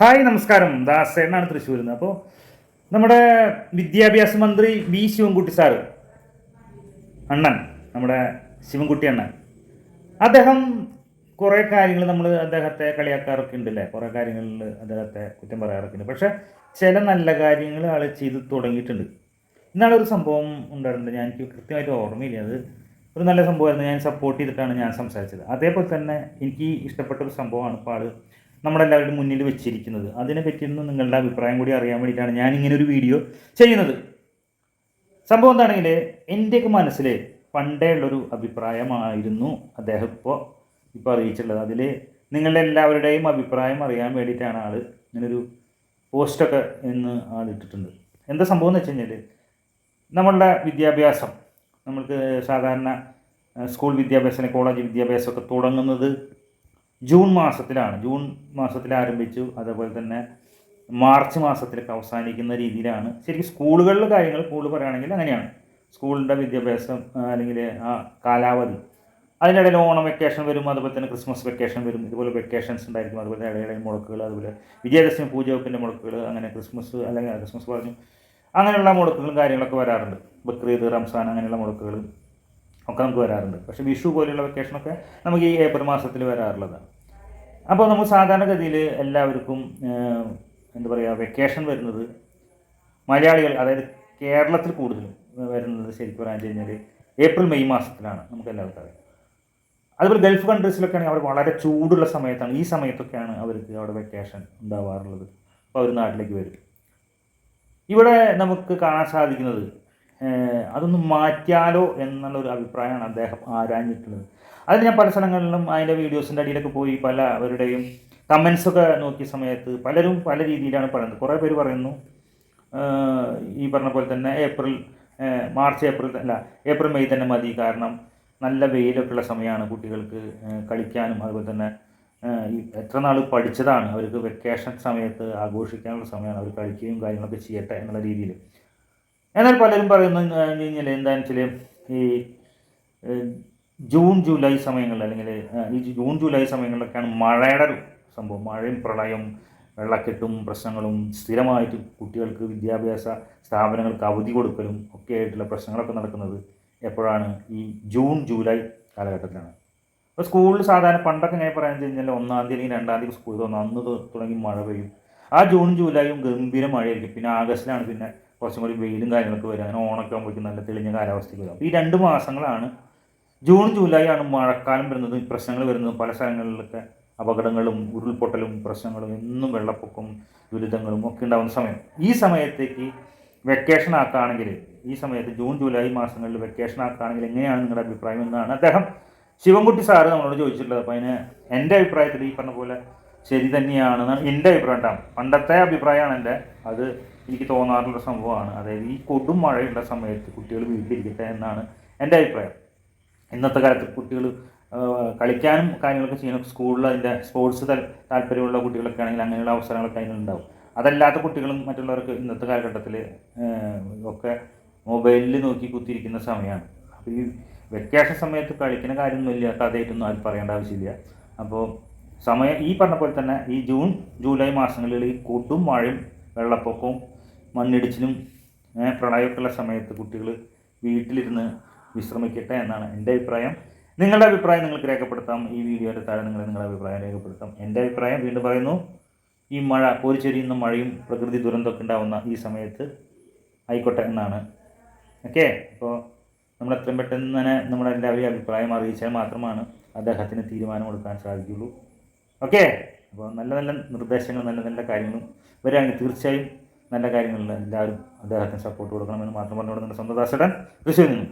Hi നമസ്കാരം. ദാസേനാണ് തൃശ്ശൂരിൽ നിന്ന്. അപ്പോൾ നമ്മുടെ വിദ്യാഭ്യാസ മന്ത്രി വി ശിവൻകുട്ടി സാറ് അണ്ണൻ നമ്മുടെ ശിവൻകുട്ടി അണ്ണൻ. അദ്ദേഹം കുറേ കാര്യങ്ങൾ നമ്മൾ അദ്ദേഹത്തെ കളിയാക്കാറൊക്കെ ഉണ്ടല്ലേ? കുറേ കാര്യങ്ങളിൽ അദ്ദേഹത്തെ കുറ്റം പറയാറൊക്കെ ഉണ്ട് പക്ഷേ ചില നല്ല കാര്യങ്ങൾ ആൾ ചെയ്ത് തുടങ്ങിയിട്ടുണ്ട്. ഇന്നാളെ ഒരു സംഭവം ഉണ്ടായിട്ടുണ്ട്. ഞാൻ എനിക്ക് കൃത്യമായിട്ട് ഓർമ്മയില്ല. അത് ഒരു നല്ല സംഭവമായിരുന്നു. ഞാൻ സപ്പോർട്ട് ചെയ്തിട്ടാണ് ഞാൻ സംസാരിച്ചത്. അതേപോലെ തന്നെ എനിക്ക് ഇഷ്ടപ്പെട്ട ഒരു സംഭവമാണ്. ഇപ്പോൾ ആൾ നമ്മളെല്ലാവരുടെയും മുന്നിൽ വെച്ചിരിക്കുന്നത്. അതിനെ പറ്റിയൊന്നും നിങ്ങളുടെ അഭിപ്രായം കൂടി അറിയാൻ വേണ്ടിയിട്ടാണ് ഞാൻ ഇങ്ങനെ ഒരു വീഡിയോ ചെയ്യുന്നത്. സംഭവം എന്താണെങ്കിൽ എന്റെയൊക്കെ മനസ്സിൽ പണ്ടേ ഉള്ളൊരു അഭിപ്രായമായിരുന്നു അദ്ദേഹം ഇപ്പോൾ ഇപ്പോൾ അറിയിച്ചിട്ടുള്ളത്. അതിൽ നിങ്ങളുടെ എല്ലാവരുടെയും അഭിപ്രായം അറിയാൻ വേണ്ടിയിട്ടാണ് ആൾ ഇങ്ങനൊരു പോസ്റ്റൊക്കെ എന്ന് ആൾ ഇട്ടിട്ടുണ്ട്. എന്താ സംഭവം എന്ന് വെച്ച് കഴിഞ്ഞാൽ നമ്മളുടെ വിദ്യാഭ്യാസം നമ്മൾക്ക് സാധാരണ സ്കൂൾ വിദ്യാഭ്യാസം കോളേജ് വിദ്യാഭ്യാസമൊക്കെ തുടങ്ങുന്നത് ജൂൺ മാസത്തിലാണ്. ജൂൺ മാസത്തിൽ ആരംഭിച്ചു. അതേപോലെ തന്നെ മാർച്ച് മാസത്തിലൊക്കെ അവസാനിക്കുന്ന രീതിയിലാണ്. ശരിക്കും സ്കൂളുകളിലെ കാര്യങ്ങൾ കൂടുതൽ പറയുകയാണെങ്കിൽ അങ്ങനെയാണ്. സ്കൂളിന്റെ വിദ്യാഭ്യാസം അല്ലെങ്കിൽ ആ കാലാവധി. അതിനിടയിൽ ഓണം വെക്കേഷൻ വരും അതുപോലെ തന്നെ ക്രിസ്മസ് വെക്കേഷൻ വരും. ഇതുപോലെ വെക്കേഷൻസ് ഉണ്ടായിരിക്കും. അതുപോലെ ഇടയിടയിൽ മുടക്കുകൾ അതുപോലെ വിജയദശമി പൂജവെപ്പിന്റെ മുടക്കുകൾ അങ്ങനെ ക്രിസ്മസ് അല്ലെങ്കിൽ ക്രിസ്മസ് പറഞ്ഞു. അങ്ങനെയുള്ള മുടക്കുകളും കാര്യങ്ങളൊക്കെ വരാറുണ്ട്. ബക്രീദ് റംസാൻ അങ്ങനെയുള്ള മുടക്കുകൾ. ഒക്കെ നമുക്ക് വരാറുണ്ട്. പക്ഷേ വിഷു പോലെയുള്ള വെക്കേഷനൊക്കെ നമുക്ക് ഈ ഏപ്രിൽ മാസത്തിൽ വരാറുള്ളതാണ് അപ്പോൾ നമ്മൾ സാധാരണഗതിയിൽ എല്ലാവർക്കും എന്താ പറയുക വെക്കേഷൻ വരുന്നത് മലയാളികൾ അതായത് കേരളത്തിൽ കൂടുതലും വരുന്നത് ശരിക്കും പറയാൻ കഴിഞ്ഞാൽ ഏപ്രിൽ മെയ് മാസത്തിലാണ് നമുക്ക് എല്ലാവർക്കും അറിയാം. അതുപോലെ ഗൾഫ് കൺട്രീസിലൊക്കെ ആണെങ്കിൽ അവർ വളരെ ചൂടുള്ള സമയത്താണ് ഈ സമയത്തൊക്കെയാണ് അവർക്ക് അവിടെ വെക്കേഷൻ ഉണ്ടാവാറുള്ളത്. അപ്പോൾ അവർ നാട്ടിലേക്ക് വരും. ഇവിടെ നമുക്ക് കാണാൻ സാധിക്കുന്നത് അതൊന്ന് മാറ്റിയാലോ എന്നുള്ള ഒരു അഭിപ്രായമാണ് അദ്ദേഹം ആരാഞ്ഞിട്ടുള്ളത്. അത് ഞാൻ പല സ്ഥലങ്ങളിലും അതിന്റെ വീഡിയോസിന്റെ അടിയിലൊക്കെ പോയി പല അവരുടെയും കമൻസൊക്കെ നോക്കിയ സമയത്ത് പലരും പല രീതിയിലാണ് പറയുന്നത്. കുറേ പേര് പറയുന്നു ഈ പറഞ്ഞ പോലെ തന്നെ ഏപ്രിൽ മാർച്ച് ഏപ്രിൽ അല്ല ഏപ്രിൽ മെയ് തന്നെ മതി. കാരണം നല്ല വെയിലൊക്കെ ഉള്ള സമയമാണ് കുട്ടികൾക്ക് കളിക്കാനും അതുപോലെ തന്നെ എത്ര നാൾ പഠിച്ചതാണ് അവർക്ക് വെക്കേഷൻ സമയത്ത് ആഘോഷിക്കാനുള്ള സമയമാണ് അവർ കളിക്കുകയും കാര്യങ്ങളൊക്കെ ചെയ്യട്ടെ എന്നുള്ള രീതിയിൽ. എന്നാൽ പലരും പറയുന്നത് കഴിഞ്ഞാൽ എന്താണെന്ന് വെച്ചാൽ ഈ ജൂൺ ജൂലൈ സമയങ്ങളിൽ അല്ലെങ്കിൽ ഈ ജൂൺ ജൂലൈ സമയങ്ങളിലൊക്കെയാണ് മഴയുടെ സംഭവം. മഴയും പ്രളയം വെള്ളക്കെട്ടും പ്രശ്നങ്ങളും സ്ഥിരമായിട്ട് കുട്ടികൾക്ക് വിദ്യാഭ്യാസ സ്ഥാപനങ്ങൾക്ക് അവധി കൊടുക്കലും ഒക്കെ ആയിട്ടുള്ള പ്രശ്നങ്ങളൊക്കെ നടക്കുന്നത് എപ്പോഴാണ്? ഈ ജൂൺ ജൂലൈ കാലഘട്ടത്തിലാണ്. അപ്പോൾ സ്കൂളിൽ സാധാരണ പണ്ടൊക്കെ ഞാൻ പറയാൻ കഴിഞ്ഞാൽ ഒന്നാം തീയതി അല്ലെങ്കിൽ രണ്ടാം തീയതി സ്കൂളിൽ ഒന്നാം തുടങ്ങി മഴ പെയ്യും. ആ ജൂൺ ജൂലൈയും ഗംഭീര മഴയായിരിക്കും. പിന്നെ ആഗസ്റ്റിലാണ് പിന്നെ കുറച്ചും കൂടി വെയിലും കാര്യങ്ങളൊക്കെ വരും. അങ്ങനെ ഓണൊക്കെ ആകുമ്പോഴേക്കും നല്ല തെളിഞ്ഞ കാലാവസ്ഥയ്ക്ക് വരും. ഈ രണ്ട് മാസങ്ങളാണ് ജൂൺ ജൂലൈ ആണ് മഴക്കാലം വരുന്നതും. പ്രശ്നങ്ങൾ വരുന്നതും പല സ്ഥലങ്ങളിലൊക്കെ അപകടങ്ങളും ഉരുൾപൊട്ടലും പ്രശ്നങ്ങളും എന്നും വെള്ളപ്പൊക്കം ദുരിതങ്ങളും ഒക്കെ ഉണ്ടാകുന്ന സമയം. ഈ സമയത്തേക്ക് വെക്കേഷൻ ആക്കുകയാണെങ്കിൽ ഈ സമയത്ത് ജൂൺ ജൂലൈ മാസങ്ങളിൽ വെക്കേഷൻ ആക്കുകയാണെങ്കിൽ എങ്ങനെയാണ് നിങ്ങളുടെ അഭിപ്രായം എന്നാണ് അദ്ദേഹം ശിവൻകുട്ടി സാറ് നമ്മളോട് ചോദിച്ചിട്ടുള്ളത്. അപ്പോൾ അതിന് എന്റെ അഭിപ്രായത്തിൽ ഈ പറഞ്ഞ പോലെ ശരി തന്നെയാണെന്നാണ് എന്റെ അഭിപ്രായം കേട്ടോ. പണ്ടത്തെ അഭിപ്രായമാണ് എന്റെ. അത് എനിക്ക് തോന്നാറുള്ള സംഭവമാണ്. അതായത് ഈ കൊടും മഴയുള്ള സമയത്ത് കുട്ടികൾ വീട്ടിലിരിക്കട്ടെ എന്നാണ് എന്റെ അഭിപ്രായം. ഇന്നത്തെ കാലത്ത് കുട്ടികൾ കളിക്കാനും കാര്യങ്ങളൊക്കെ ചെയ്യണം സ്കൂളിൽ അതിന്റെ സ്പോർട്സ് താല്പര്യമുള്ള കുട്ടികളൊക്കെ ആണെങ്കിൽ അങ്ങനെയുള്ള അവസരങ്ങളൊക്കെ അതിനുണ്ടാവും. അതല്ലാത്ത കുട്ടികളും മറ്റുള്ളവർക്ക് ഇന്നത്തെ കാലഘട്ടത്തിൽ ഒക്കെ മൊബൈലിൽ നോക്കി കുത്തിയിരിക്കുന്ന സമയമാണ്. അപ്പോൾ ഈ വെക്കേഷൻ സമയത്ത് കളിക്കുന്ന കാര്യമൊന്നുമില്ല കഥയായിട്ടൊന്നും ആരും പറയേണ്ട ആവശ്യമില്ല. അപ്പോൾ സമയം ഈ പറഞ്ഞ പോലെ തന്നെ ഈ ജൂൺ ജൂലൈ മാസങ്ങളിൽ ഈ കൊടും മഴയും വെള്ളപ്പൊക്കവും മണ്ണിടിച്ചിലും പ്രളയമൊക്കെയുള്ള സമയത്ത് കുട്ടികൾ വീട്ടിലിരുന്ന് വിശ്രമിക്കട്ടെ എന്നാണ് എന്റെ അഭിപ്രായം. നിങ്ങളുടെ അഭിപ്രായം നിങ്ങൾക്ക് രേഖപ്പെടുത്താം. ഈ വീഡിയോയുടെ താഴെ നിങ്ങൾ നിങ്ങളുടെ അഭിപ്രായം രേഖപ്പെടുത്താം. എന്റെ അഭിപ്രായം വീണ്ടും പറയുന്നു. ഈ മഴ കോരിച്ചെരിയുന്ന മഴയും പ്രകൃതി ദുരന്തമൊക്കെ ഉണ്ടാവുന്ന ഈ സമയത്ത് ആയിക്കോട്ടെ എന്നാണ്. ഓക്കെ? അപ്പോൾ നമ്മൾ എത്രയും പെട്ടെന്ന് തന്നെ നമ്മുടെ എല്ലാവരെയും അഭിപ്രായം അറിയിച്ചാൽ മാത്രമാണ് അദ്ദേഹത്തിന് തീരുമാനമെടുക്കാൻ സാധിക്കുള്ളൂ ഓക്കെ? അപ്പോൾ നല്ല നല്ല നിർദ്ദേശങ്ങൾ നല്ല നല്ല കാര്യങ്ങളും വരികയാണെങ്കിൽ തീർച്ചയായും നല്ല കാര്യങ്ങളിൽ എല്ലാവരും അദ്ദേഹത്തിന് സപ്പോർട്ട് കൊടുക്കണമെന്ന് മാത്രം പറഞ്ഞുകൊണ്ട് സ്വന്തം ദാസടൻ നിന്നും